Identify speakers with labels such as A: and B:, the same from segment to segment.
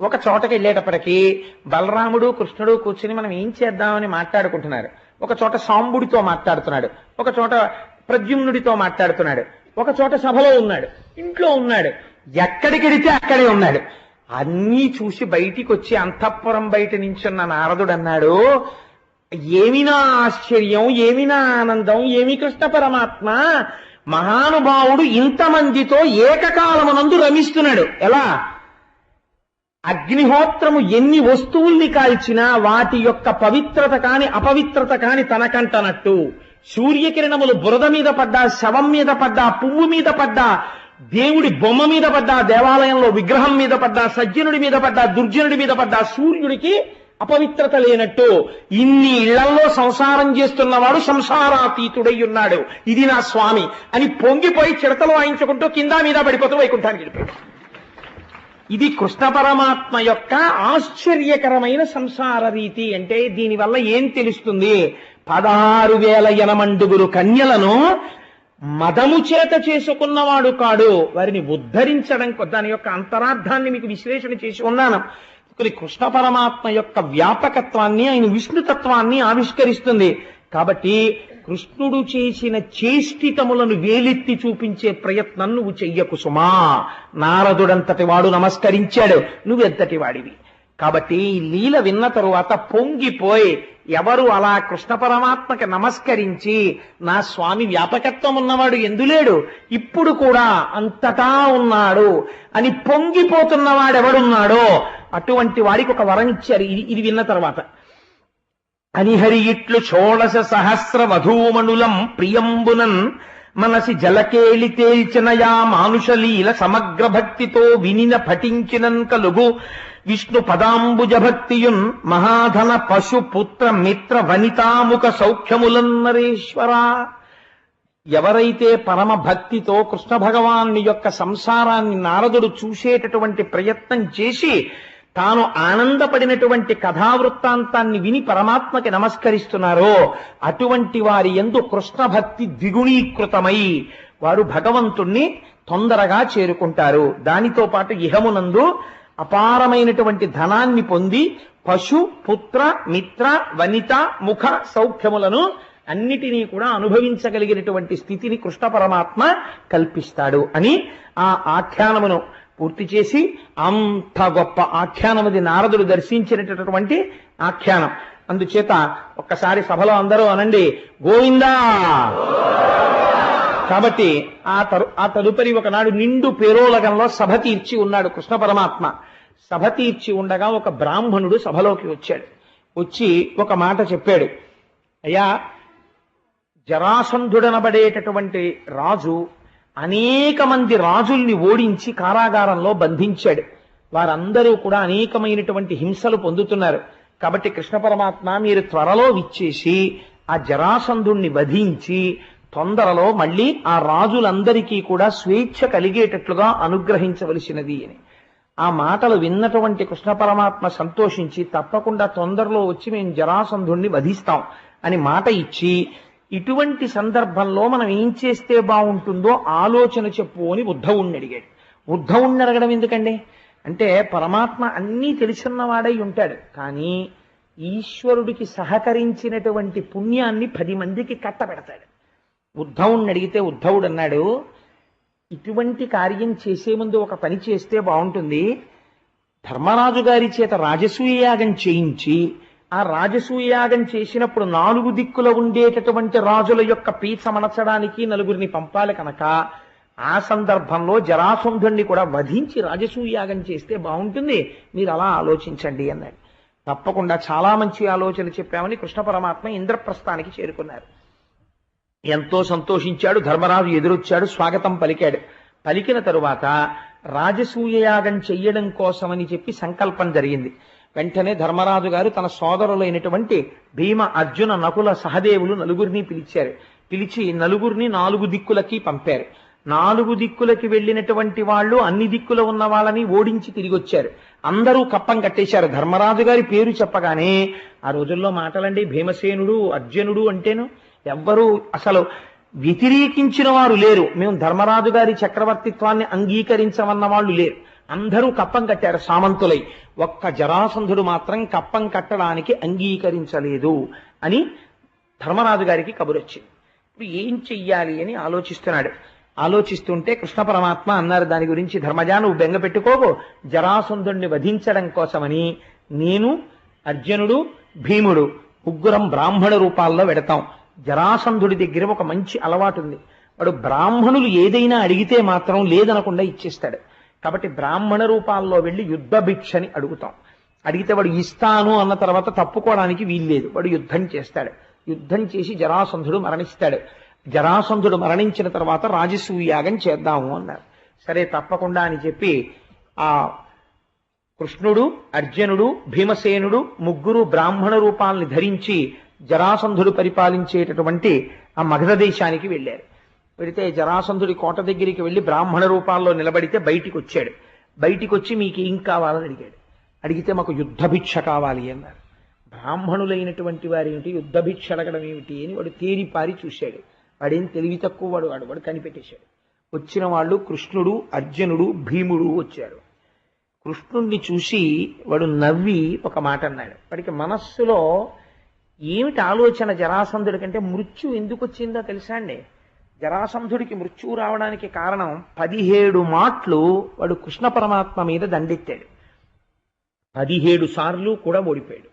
A: ఒక చోటకి వెళ్ళేటప్పటికి బలరాముడు కృష్ణుడు కూర్చుని మనం ఏం చేద్దామని మాట్లాడుకుంటున్నారు? ఒక చోట సాంబుడితో మాట్లాడుతున్నాడు. ఒక చోట ప్రద్యుమ్నుడితో మాట్లాడుతున్నాడు. ఒక చోట సభలో ఉన్నాడు. ఇంట్లో ఉన్నాడు. ఎక్కడికెడితే అక్కడే ఉన్నాడు. అన్నీ చూసి బయటికి వచ్చి అంతఃపురం బయట నించున్న నారదుడు అన్నాడు ఏమినా ఆశ్చర్యం? ఏమినా ఆనందం? ఏమి కృష్ణ పరమాత్మ? మహానుభావుడు ఇంతమందితో ఏకకాలమునందు రమిస్తున్నాడు. ఎలా? అగ్నిహోత్రము ఎన్ని వస్తువుల్ని కాల్చినా వాటి యొక్క పవిత్రత కాని అపవిత్రత కాని తనకంటనట్టు. సూర్యకిరణములు బురద మీద పడ్డా శవం మీద పడ్డా పువ్వు మీద పడ్డా దేవుడి బొమ్మ మీద పడ్డా దేవాలయంలో విగ్రహం మీద పడ్డా సజ్జనుడి మీద పడ్డా దుర్జనుడి మీద పడ్డా సూర్యుడికి అపవిత్రత లేనట్టు. ఇన్ని ఇళ్ళలో సంసారం చేస్తున్నవాడు సంసారాతీతుడై ఉన్నాడు. ఇది నా స్వామి అని పొంగిపోయి చిడతలు వాయించుకుంటూ కింద మీద పడిపోతూ వైకుంఠానికి వెళ్ళిపోయాడు. ఇది కృష్ణ పరమాత్మ యొక్క ఆశ్చర్యకరమైన సంసార రీతి. అంటే దీనివల్ల ఏం తెలుస్తుంది? పదహారు వేల ఎనమండుగురు కన్యలను మదము చేత చేసుకున్నవాడు కాడు. వారిని ఉద్ధరించడం దాని యొక్క అంతరార్థాన్ని మీకు విశ్లేషణ చేసి ఉన్నాను. కొన్ని కృష్ణ పరమాత్మ యొక్క వ్యాపకత్వాన్ని ఆయన విష్ణుతత్వాన్ని ఆవిష్కరిస్తుంది. కాబట్టి కృష్ణుడు చేసిన చేష్టితములను వేలెత్తి చూపించే ప్రయత్నం నువ్వు చెయ్యకు సుమా. నారదుడంతటి వాడు నమస్కరించాడు. నువ్వెంతటి వాడివి? కాబట్టి ఈ లీల విన్న తరువాత పొంగిపోయి ఎవరు అలా కృష్ణ పరమాత్మకి నమస్కరించి నా స్వామి వ్యాపకత్వం ఉన్నవాడు ఎందులేడు ఇప్పుడు కూడా అంతటా ఉన్నాడు. అని పొంగిపోతున్నవాడెవడున్నాడో అటువంటి వాడికి ఒక వరం ఇచ్చారు. ఇది ఇది విన్న తర్వాత. అనిహరి ఇట్లు షోడశ సహస్ర వధూమణులం ప్రియంబునన్ మనసి జలకేలి తేల్చినయా మానుషలీల సమగ్ర భక్తితో వినిన పఠించినన్ కలుగు విష్ణు పదాంబుజ భక్తియున్ మహాధన పశు పుత్ర మిత్ర వనితాముఖ సౌఖ్యములన్నరేశ్వరా ఎవరైతే పరమ భక్తితో కృష్ణ భగవాన్ని యొక్క సంసారాన్ని నారదుడు చూసేటటువంటి ప్రయత్నం చేసి తాను ఆనందపడినటువంటి కథావృత్తాంతాన్ని విని పరమాత్మకి నమస్కరిస్తున్నారో అటువంటి వారి ఎందు కృష్ణ భక్తి ద్విగుణీకృతమై వారు భగవంతుణ్ణి తొందరగా చేరుకుంటారు. దానితో పాటు ఇహమునందు అపారమైనటువంటి ధనాన్ని పొంది పశు పుత్ర మిత్ర వనిత ముఖ సౌఖ్యములను అన్నిటినీ కూడా అనుభవించగలిగినటువంటి స్థితిని కృష్ణ పరమాత్మ కల్పిస్తాడు అని ఆ ఆఖ్యానమును పూర్తి చేసి అంత గొప్ప ఆఖ్యానమది నారదుడు దర్శించినటువంటి ఆఖ్యానం. అందుచేత ఒక్కసారి సభలో అందరూ అనండి గోవిందా! కాబట్టి ఆ తరు ఆ తదుపరి ఒకనాడు నిండు పేరోలగంలో సభ తీర్చి ఉన్నాడు కృష్ణ పరమాత్మ. సభ తీర్చి ఉండగా ఒక బ్రాహ్మణుడు సభలోకి వచ్చాడు. వచ్చి ఒక మాట చెప్పాడు. అయ్యా జరాసంధుడనబడేటటువంటి రాజు అనేక మంది రాజుల్ని ఓడించి కారాగారంలో బంధించాడు. వారందరూ కూడా అనేకమైనటువంటి హింసలు పొందుతున్నారు. కాబట్టి కృష్ణ పరమాత్మ మీరు త్వరలో విచ్చేసి ఆ జరాసంధుణ్ణి వధించి తొందరలో మళ్ళీ ఆ రాజులందరికీ కూడా స్వేచ్ఛ కలిగేటట్లుగా అనుగ్రహించవలసినది అని. ఆ మాటలు విన్నటువంటి కృష్ణ పరమాత్మ సంతోషించి తప్పకుండా తొందరలో వచ్చి మేము జరాసంధుణ్ణి వధిస్తాం అని మాట ఇచ్చి ఇటువంటి సందర్భంలో మనం ఏం చేస్తే బాగుంటుందో ఆలోచన చెప్పు అని ఉద్ధవుణ్ణి అడిగాడు. ఉద్ధవుణ్ణి అడగడం ఎందుకండి? అంటే పరమాత్మ అన్నీ తెలిసిన్నవాడై ఉంటాడు. కానీ ఈశ్వరుడికి సహకరించినటువంటి పుణ్యాన్ని పది మందికి కట్టబెడతాడు. ఉద్ధవుణ్ణి అడిగితే ఉద్ధవుడు అన్నాడు ఇటువంటి కార్యం చేసే ముందు ఒక పని చేస్తే బాగుంటుంది. ధర్మరాజు గారి చేత రాజసూయ యాగం చేయించి ఆ రాజసూయాగం చేసినప్పుడు నాలుగు దిక్కుల ఉండేటటువంటి రాజుల యొక్క పీచ మనచడానికి నలుగురిని పంపాలి కనుక ఆ సందర్భంలో జరాసంధుణ్ణి కూడా వధించి రాజసూయాగం చేస్తే బాగుంటుంది. మీరు అలా ఆలోచించండి అన్నాడు. తప్పకుండా చాలా మంచి ఆలోచన చెప్పామని కృష్ణ పరమాత్మ ఇంద్రప్రస్థానికి చేరుకున్నారు. ఎంతో సంతోషించాడు ధర్మరాజు ఎదురొచ్చాడు స్వాగతం పలికాడు. పలికిన తరువాత రాజసూయయాగం చెయ్యడం కోసమని చెప్పి సంకల్పం జరిగింది. వెంటనే ధర్మరాజు గారు తన సోదరులైనటువంటి భీమ అర్జున నకుల సహదేవులు నలుగురిని పిలిచారు. పిలిచి నలుగురిని నాలుగు దిక్కులకి పంపారు. నాలుగు దిక్కులకి వెళ్ళినటువంటి వాళ్ళు అన్ని దిక్కుల ఉన్న వాళ్ళని ఓడించి తిరిగి వచ్చారు అందరూ కప్పం కట్టేశారు. ధర్మరాజు గారి పేరు చెప్పగానే ఆ రోజుల్లో మాటలండి భీమసేనుడు అర్జునుడు అంటేను ఎవ్వరూ అసలు వ్యతిరేకించిన వారు లేరు. మేము ధర్మరాజు గారి చక్రవర్తిత్వాన్ని అంగీకరించమన్న వాళ్ళు లేరు. అందరూ కప్పం కట్టారు సామంతులై. ఒక్క జరాసంధుడు మాత్రం కప్పం కట్టడానికి అంగీకరించలేదు అని ధర్మరాజు గారికి కబురొచ్చింది. ఇప్పుడు ఏం చెయ్యాలి అని ఆలోచిస్తున్నాడు. ఆలోచిస్తుంటే కృష్ణ పరమాత్మ అన్నారు దాని గురించి ధర్మజా నువ్వు బెంగ పెట్టుకోకు. జరాసంధుణ్ణి వధించడం కోసమని నేను అర్జునుడు భీముడు ముగ్గురం బ్రాహ్మణ రూపాల్లో వెడతాం. జరాసంధుడి దగ్గర ఒక మంచి అలవాటు ఉంది వాడు బ్రాహ్మణులు ఏదైనా అడిగితే మాత్రం లేదనకుండా ఇచ్చేస్తాడు. కాబట్టి బ్రాహ్మణ రూపాల్లో వెళ్ళి యుద్ధ భిక్షని అడుగుతాం. అడిగితే వాడు ఇస్తాను అన్న తర్వాత తప్పుకోవడానికి వీల్లేదు. వాడు యుద్ధం చేస్తాడు. యుద్ధం చేసి జరాసంధుడు మరణిస్తాడు. జరాసంధుడు మరణించిన తర్వాత రాజసూయాగం చేద్దాము అన్నారు. సరే తప్పకుండా అని చెప్పి ఆ కృష్ణుడు అర్జునుడు భీమసేనుడు ముగ్గురు బ్రాహ్మణ రూపాల్ని ధరించి జరాసంధుడు పరిపాలించేటటువంటి ఆ మగధ దేశానికి వెళ్ళారు. వెళితే జరాసంధుడి కోట దగ్గరికి వెళ్ళి బ్రాహ్మణ రూపాల్లో నిలబడితే బయటికి వచ్చాడు బయటికి వచ్చి మీకు ఏం కావాలని అడిగాడు. అడిగితే మాకు యుద్ధ భిక్ష కావాలి అన్నారు. బ్రాహ్మణులైనటువంటి వారు ఏమిటి యుద్ధ భిక్ష అడగడం ఏమిటి అని వాడు తేరిపారి చూశాడు. వాడేం తెలివి తక్కువ వాడు వాడు వాడు కనిపెట్టేశాడు. వచ్చిన వాళ్ళు కృష్ణుడు అర్జునుడు భీముడు వచ్చారు. కృష్ణుణ్ణి చూసి వాడు నవ్వి ఒక మాట అన్నాడు. వాడికి మనస్సులో ఏమిటి ఆలోచన జరాసంధుడి కంటే మృత్యు ఎందుకు వచ్చిందో తెలుసా అండి? జరాసంధుడికి మృత్యువు రావడానికి కారణం పదిహేడు మాట్లు వాడు కృష్ణ పరమాత్మ మీద దండెత్తాడు. పదిహేడు సార్లు కూడా ఓడిపోయాడు.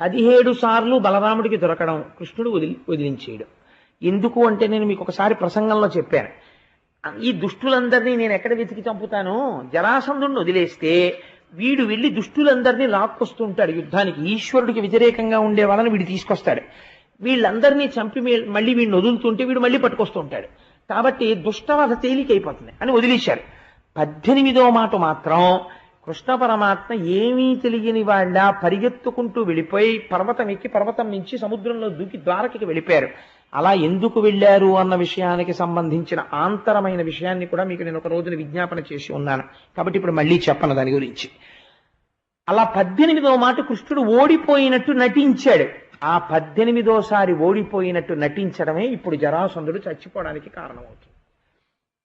A: పదిహేడు సార్లు బలరాముడికి దొరకడం కృష్ణుడు వదిలి వదిలించేయడం. ఎందుకు అంటే నేను మీకు ఒకసారి ప్రసంగంలో చెప్పాను. ఈ దుష్టులందరినీ నేను ఎక్కడ వెతికి చంపుతాను? జరాసంధుడిని వదిలేస్తే వీడు వెళ్ళి దుష్టులందరినీ లాక్కొస్తుంటాడు. యుద్ధానికి ఈశ్వరుడికి వ్యతిరేకంగా ఉండే వాళ్ళని వీడు తీసుకొస్తాడు. వీళ్ళందరినీ చంపి మళ్ళీ వీడిని వదులుతుంటే వీడు మళ్ళీ పట్టుకొస్తుంటాడు కాబట్టి దుష్టవధ తేలికైపోతుంది అని వదిలేశారు. పద్దెనిమిదో మాట మాత్రం కృష్ణ పరమాత్మ ఏమీ తెలియని వాళ్ళ పరిగెత్తుకుంటూ వెళ్ళిపోయి పర్వతం ఎక్కి పర్వతం నుంచి సముద్రంలో దూకి ద్వారకకి వెళ్ళిపోయారు. అలా ఎందుకు వెళ్ళారు అన్న విషయానికి సంబంధించిన ఆంతరమైన విషయాన్ని కూడా మీకు నేను ఒక రోజున విజ్ఞాపన చేసి ఉన్నాను. కాబట్టి ఇప్పుడు మళ్ళీ చెప్పను దాని గురించి. అలా పద్దెనిమిదవ మాట కృష్ణుడు ఓడిపోయినట్టు నటించాడు. ఆ పద్దెనిమిదోసారి ఓడిపోయినట్టు నటించడమే ఇప్పుడు జరాసంధుడు చచ్చిపోవడానికి కారణమవుతుంది.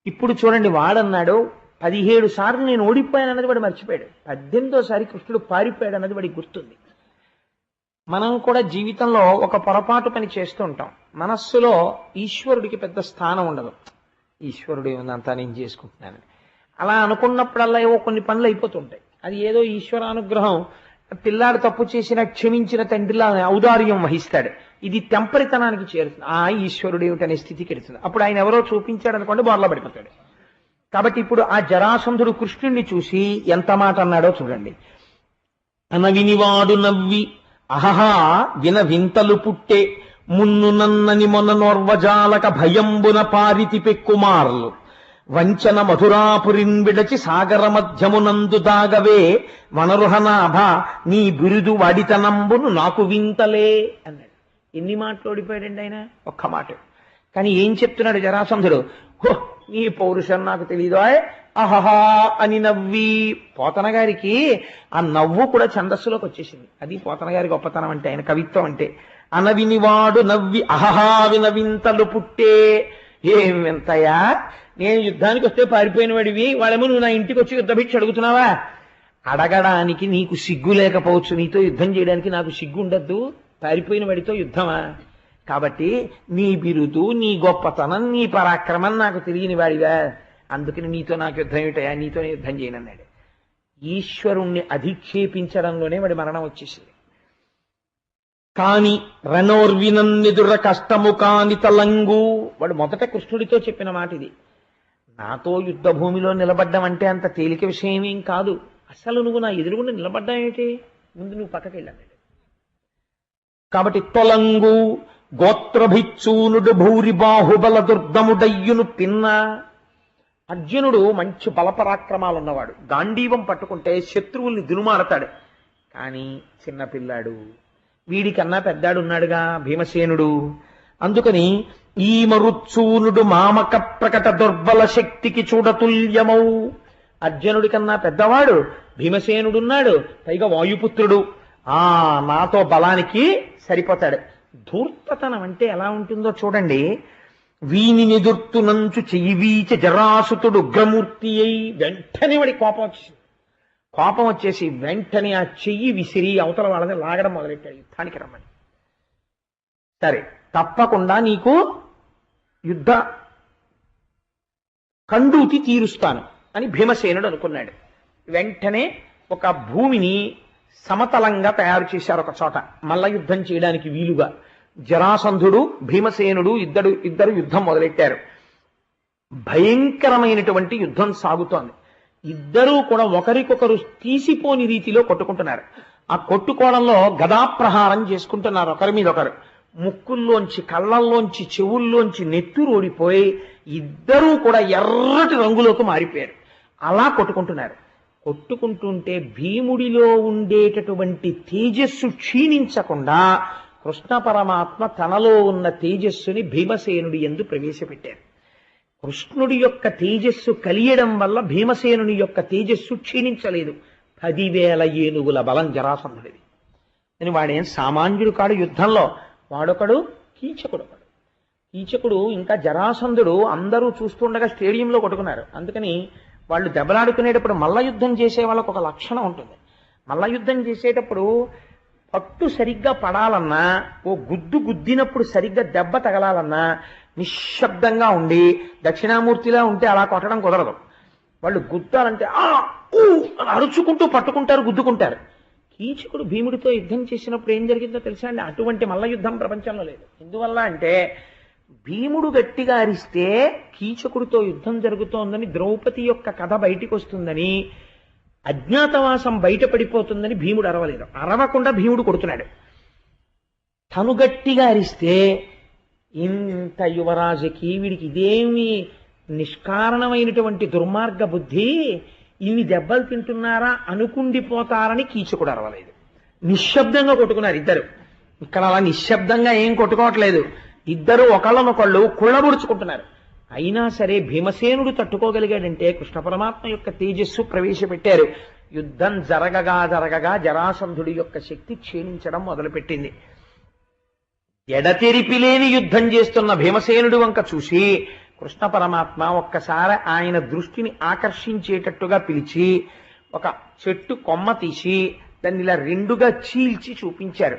A: ఇప్పుడు చూడండి వాడన్నాడు పదిహేడు సార్లు నేను ఓడిపోయాను అన్నది వాడు మర్చిపోయాడు. పద్దెనిమిదోసారి కృష్ణుడు పారిపోయాడు అన్నది వాడికి గుర్తుంది. మనం కూడా జీవితంలో ఒక పొరపాటు పని చేస్తూ ఉంటాం. మనస్సులో ఈశ్వరుడికి పెద్ద స్థానం ఉండదు. ఈశ్వరుడు ఏముందంతా నేను చేసుకుంటున్నానని. అలా అనుకున్నప్పుడల్లా ఏవో కొన్ని పనులు అయిపోతుంటాయి. అది ఏదో ఈశ్వరానుగ్రహం పిల్లాడు తప్పు చేసిన క్షమించిన తండ్రిలా ఔదార్యం వహిస్తాడు. ఇది తెంపరితనానికి చేరుతుంది. ఆ ఈశ్వరుడు ఏమిటనే స్థితికి వెళుతుంది అప్పుడు ఆయన ఎవరో చూపించాడు అనుకోండి బోర్లా పడిపోతాడు. కాబట్టి ఇప్పుడు ఆ జరాసంధుడు కృష్ణుణ్ణి చూసి ఎంత మాట అన్నాడో చూడండి. అనవినివాడు నవ్వి అహహా విన వింతలు పుట్టే మున్ను నన్నని మొన నోర్వజాలక భయంబున పారితి పెక్కుమార్లు వంచన మధురాపురిన్ విడచి సాగర మధ్యమునందు దాగవే వనరుహనాభ నీ బిరుదు వాడితనంబును నాకు వింతలే అన్నాడు. ఎన్ని మాట్లాడిపోయాడండి ఆయన? ఒక్క మాట. కానీ ఏం చెప్తున్నాడు జరాసంధుడు? హో నీ పౌరుషం నాకు తెలీదు అహహా అని నవ్వి. పోతన గారికి ఆ నవ్వు కూడా ఛందస్సులోకి వచ్చేసింది. అది పోతన గారి గొప్పతనం అంటే ఆయన కవిత్వం అంటే. అనవినివాడు నవ్వి అహహా వినవింతలు పుట్టే ఏం వింతయా నేను యుద్ధానికి వస్తే పారిపోయిన వాడివి వాళ్ళేమో నువ్వు నా ఇంటికి వచ్చి యుద్ధ భిక్ష అడుగుతున్నావా? అడగడానికి నీకు సిగ్గు లేకపోవచ్చు. నీతో యుద్ధం చేయడానికి నాకు సిగ్గు ఉండద్దు. పారిపోయిన వాడితో యుద్ధమా? కాబట్టి నీ బిరుదు నీ గొప్పతనం నీ పరాక్రమం నాకు తెలియని వాడివా. అందుకని నీతో నాకు యుద్ధం ఏమిటయా నీతో యుద్ధం చేయనన్నాడు. ఈశ్వరుణ్ణి అధిక్షేపించడంలోనే వాడి మరణం వచ్చేసింది. కాని రణోర్వినన్నెదుర కష్టము కాని తలంగు. వాడు మొదట కృష్ణుడితో చెప్పిన మాట ఇది. నాతో యుద్ధ భూమిలో నిలబడ్డం అంటే అంత తేలిక విషయం ఏం కాదు. అసలు నువ్వు నా ఎదురుగుండా నిలబడ్డా ఏంటి ముందు నువ్వు పక్కకి వెళ్ళాడు కాబట్టి తొలంగు గోత్రభిచ్చూనుడు భూరి బాహుబల దుర్గముడయ్యును పిన్న అర్జునుడు మంచి బలపరాక్రమాలు ఉన్నవాడు గాంధీవం పట్టుకుంటే శత్రువుల్ని దునుమాడతాడు కానీ చిన్నపిల్లాడు వీడికన్నా పెద్దాడున్నాడుగా భీమసేనుడు. అందుకని ఈ మరుత్సూనుడు మామక ప్రకట దుర్బల శక్తికి చూడతుల్యమౌ. అర్జునుడి కన్నా పెద్దవాడు భీమసేనుడున్నాడు పైగా వాయుపుత్రుడు. ఆ నాతో బలానికి సరిపోతాడు. ధూర్తతనం అంటే ఎలా ఉంటుందో చూడండి. వీని నెదుర్తునంచు చెయ్యివీచ జరాసుతుడు ఉగ్రమూర్తి అయి వెంటనే వాడి కోపం వచ్చింది కోపం వచ్చేసి వెంటనే ఆ చెయ్యి విసిరి అవతల వాళ్ళని లాగడం మొదలెట్టాడు యుద్ధానికి రమ్మని. సరే తప్పకుండా నీకు యుద్ధ కండూతి తీరుస్తాను అని భీమసేనుడు అనుకున్నాడు. వెంటనే ఒక భూమిని సమతలంగా తయారు చేశారు ఒక చోట. మల్ల యుద్ధం చేయడానికి వీలుగా. జరాసంధుడు భీమసేనుడు ఇద్దరు ఇద్దరు యుద్ధం మొదలెట్టారు. భయంకరమైనటువంటి యుద్ధం సాగుతోంది. ఇద్దరూ కూడా ఒకరికొకరు తీసిపోని రీతిలో కొట్టుకుంటున్నారు. ఆ కొట్టుకోవడంలో గదాప్రహారం చేసుకుంటున్నారు ఒకరి మీద ఒకరు. ముక్కుల్లోంచి కళ్ళల్లోంచి చెవుల్లోంచి నెత్తురు ఓడిపోయి ఇద్దరూ కూడా ఎర్రటి రంగులోకి మారిపోయారు. అలా కొట్టుకుంటున్నారు. కొట్టుకుంటుంటే భీముడిలో ఉండేటటువంటి తేజస్సు క్షీణించకుండా కృష్ణ పరమాత్మ తనలో ఉన్న తేజస్సుని భీమసేనుడి ఎందు ప్రవేశపెట్టారు. కృష్ణుడి యొక్క తేజస్సు కలియడం వల్ల భీమసేనుని యొక్క తేజస్సు క్షీణించలేదు. పదివేల ఏనుగుల బలం జరాసంధుడిది. అని వాడేం సామాన్యుడు కాడు యుద్ధంలో. వాడొకడు కీచకుడు ఒకడు. కీచకుడు ఇంకా జరాసంధుడు అందరూ చూస్తుండగా స్టేడియంలో కొట్టుకున్నారు. అందుకని వాళ్ళు దెబ్బలాడుకునేటప్పుడు మల్ల యుద్ధం చేసే వాళ్ళకు ఒక లక్షణం ఉంటుంది. మల్ల యుద్ధం చేసేటప్పుడు పట్టు సరిగ్గా పడాలన్నా ఓ గుద్దు గుద్దినప్పుడు సరిగ్గా దెబ్బ తగలాలన్నా నిశ్శబ్దంగా ఉండి దక్షిణామూర్తిలా ఉంటే అలా కొట్టడం కుదరదు. వాళ్ళు గుద్దాలంటే ఆ ఊ అని అరుచుకుంటూ పట్టుకుంటారు గుద్దుకుంటారు. కీచకుడు భీముడితో యుద్ధం చేసినప్పుడు ఏం జరిగిందో తెలుసా అండి? అటువంటి మల్ల యుద్ధం ప్రపంచంలో లేదు. ఎందువల్ల అంటే భీముడు గట్టిగా అరిస్తే కీచకుడితో యుద్ధం జరుగుతోందని ద్రౌపది యొక్క కథ బయటికి వస్తుందని అజ్ఞాతవాసం బయటపడిపోతుందని భీముడు అరవలేదు. అరవకుండా భీముడు కొడుతున్నాడు. తను గట్టిగా అరిస్తే ఇంత యువరాజుకి వీడికి ఇదేమి నిష్కారణమైనటువంటి దుర్మార్గ బుద్ధి? ఇవి దెబ్బలు తింటున్నారా? అనుకుండిపోతారని కీచుకుడు అరవలేదు. నిశ్శబ్దంగా కొట్టుకున్నారు ఇద్దరు. ఇక్కడ అలా నిశ్శబ్దంగా ఏం కొట్టుకోవట్లేదు. ఇద్దరు ఒకళ్ళనొకళ్ళు కుళ్ళబుడుచుకుంటున్నారు. అయినా సరే భీమసేనుడు తట్టుకోగలిగాడంటే కృష్ణ పరమాత్మ యొక్క తేజస్సు ప్రవేశపెట్టారు. యుద్ధం జరగగా జరగగా జరాసంధుడి యొక్క శక్తి క్షీణించడం మొదలుపెట్టింది. ఎడతెరిపి లేని యుద్ధం చేస్తున్న భీమసేనుడి వంక చూసి కృష్ణ పరమాత్మ ఒక్కసారి ఆయన దృష్టిని ఆకర్షించేటట్టుగా పిలిచి ఒక చెట్టు కొమ్మ తీసి దాన్ని ఇలా రెండుగా చీల్చి చూపించారు.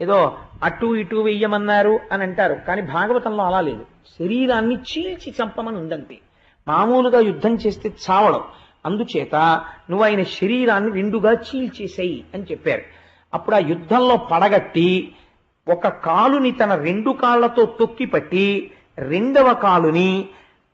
A: ఏదో అటు ఇటు వెయ్యమన్నారు అని అంటారు. కానీ భాగవతంలో అలా లేదు. శరీరాన్ని చీల్చి చంపమని ఉందంతే. మామూలుగా యుద్ధం చేస్తే చావడం. అందుచేత నువ్వు ఆయన శరీరాన్ని రెండుగా చీల్చేసేయి అని చెప్పారు. అప్పుడు ఆ యుద్ధంలో పడగట్టి ఒక కాలుని తన రెండు కాళ్ళతో తొక్కిపట్టి రెండవ కాలుని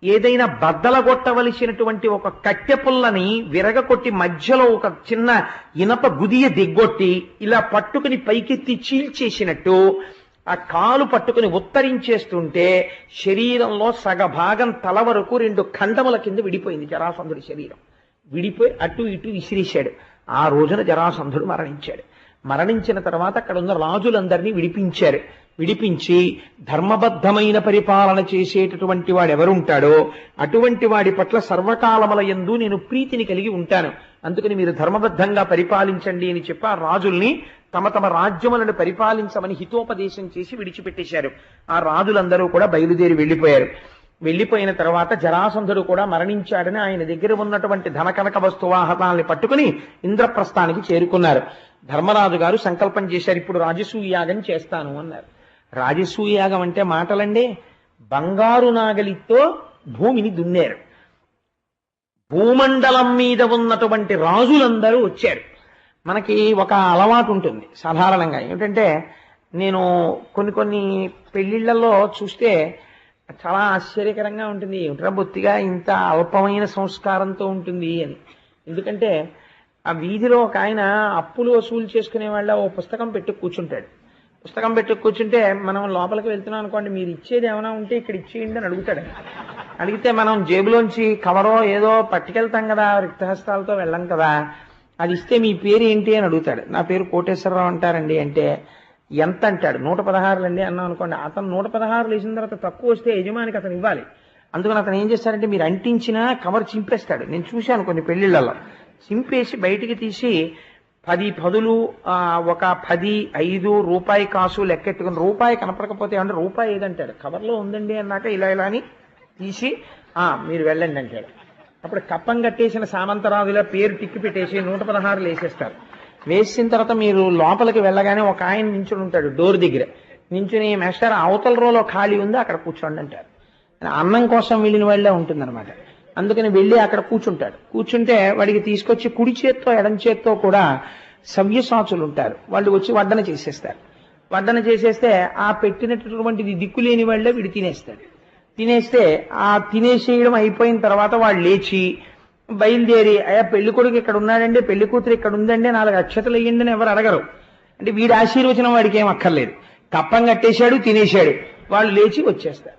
A: ఏదైనా బద్దలగొట్టవలసినటువంటి ఒక కట్టె పుల్లని విరగకొట్టి మధ్యలో ఒక చిన్న ఇనప గుదియ దిగ్గొట్టి ఇలా పట్టుకుని పైకెత్తి చీల్చేసినట్టు ఆ కాలు పట్టుకుని ఉత్తరించేస్తుంటే శరీరంలో సగభాగం తల వరకు రెండు ఖండముల కింద విడిపోయింది జరాసంధుడి శరీరం. విడిపోయి అటు ఇటు విసిరేశాడు. ఆ రోజున జరాసంధుడు మరణించాడు. మరణించిన తర్వాత అక్కడ ఉన్న రాజులందరినీ విడిపించారు. విడిపించి ధర్మబద్ధమైన పరిపాలన చేసేటటువంటి వాడు ఎవరుంటాడో అటువంటి వాడి పట్ల సర్వకాలముల ఎందు నేను ప్రీతిని కలిగి ఉంటాను. అందుకని మీరు ధర్మబద్ధంగా పరిపాలించండి అని చెప్పి ఆ రాజుల్ని తమ తమ రాజ్యములను పరిపాలించమని హితోపదేశం చేసి విడిచిపెట్టేశారు. ఆ రాజులందరూ కూడా బయలుదేరి వెళ్ళిపోయారు. వెళ్ళిపోయిన తర్వాత జరాసంధుడు కూడా మరణించాడని ఆయన దగ్గర ఉన్నటువంటి ధనకనక వస్తువాహనాల్ని పట్టుకుని ఇంద్రప్రస్థానికి చేరుకున్నారు. ధర్మరాజు గారు సంకల్పం చేశారు ఇప్పుడు రాజసూయాగం చేస్తాను అన్నారు. రాజసూయాగం అంటే మాటలండి. బంగారు నాగలితో భూమిని దున్నారు. భూమండలం మీద ఉన్నటువంటి రాజులందరూ వచ్చారు. మనకి ఒక అలవాటు ఉంటుంది సాధారణంగా. ఏమిటంటే నేను కొన్ని కొన్ని పెళ్ళిళ్ళల్లో చూస్తే చాలా ఆశ్చర్యకరంగా ఉంటుంది. ఏమిట్రా బొత్తిగా ఇంత అల్పమైన సంస్కారంతో ఉంటుంది అని. ఎందుకంటే ఆ వీధిలో ఒక ఆయన అప్పులు వసూలు చేసుకునే వాళ్ళ ఓ పుస్తకం పెట్టి కూర్చుంటాడు. పుస్తకం పెట్టి కూర్చుంటే మనం లోపలికి వెళ్తున్నాం అనుకోండి మీరు ఇచ్చేది ఏమైనా ఉంటే ఇక్కడ ఇచ్చేయండి అని అడుగుతాడు. అడిగితే మనం జేబులోంచి కవరో ఏదో పట్టుకెళ్తాం కదా రిక్తహస్తాలతో వెళ్ళం కదా అది ఇస్తే మీ పేరు ఏంటి అని అడుగుతాడు. నా పేరు కోటేశ్వరరావు అంటారండి అంటే ఎంత అంటాడు? నూట పదహారులు అండి అన్నాం అనుకోండి అతను నూట పదహారులు వేసిన తర్వాత తక్కువ వస్తే యజమానికి అతను ఇవ్వాలి. అందుకని అతను ఏం చేస్తారంటే మీరు అంటించిన కవర్ చింపేస్తాడు. నేను చూశాను కొన్ని పెళ్ళిళ్ళలో చింపేసి బయటికి తీసి పది పదులు ఒక పది ఐదు రూపాయి కాసు లెక్కెట్టుకుని రూపాయి కనపడకపోతే అంటే రూపాయి ఏదంటాడు? కవర్లో ఉందండి అన్నాక ఇలా ఇలా అని తీసి మీరు వెళ్ళండి అంటాడు. అప్పుడు కప్పం కట్టేసిన సామంతరాజుల పేరు టిక్కి పెట్టేసి నూట పదహారులు వేసేస్తారు. వేసిన తర్వాత మీరు లోపలికి వెళ్ళగానే ఒక ఆయన నించుని ఉంటాడు డోర్ దగ్గర. నించుని మెస్టర్ అవతల రోలో ఖాళీ ఉంది? అక్కడ కూర్చోండి అంటారు. అన్నం కోసం వెళ్ళిన వాళ్ళే ఉంటుందన్నమాట. అందుకని వెళ్ళి అక్కడ కూర్చుంటాడు. కూర్చుంటే వాడికి తీసుకొచ్చి కుడి చేత్తో ఎడం చేత్తో కూడా సవ్యసాచులు ఉంటారు వాళ్ళు వచ్చి వడ్డన చేసేస్తారు. వడ్డన చేసేస్తే ఆ పెట్టినటువంటిది దిక్కు లేని వాళ్ళే వీడు తినేస్తాడు తినేస్తే ఆ తినేసేయడం అయిపోయిన తర్వాత వాడు లేచి బయలుదేరి అయ్యా పెళ్ళి కొడుకు ఇక్కడ ఉన్నాడండి పెళ్ళి కూతురు ఇక్కడ ఉందండి నాలుగు అక్షతలు వేయండి అని ఎవరు అడగరు. అంటే వీడి ఆశీర్వచనం వాడికి ఏం అక్కర్లేదు. కప్పం కట్టేశాడు తినేశాడు. వాళ్ళు లేచి వచ్చేస్తారు.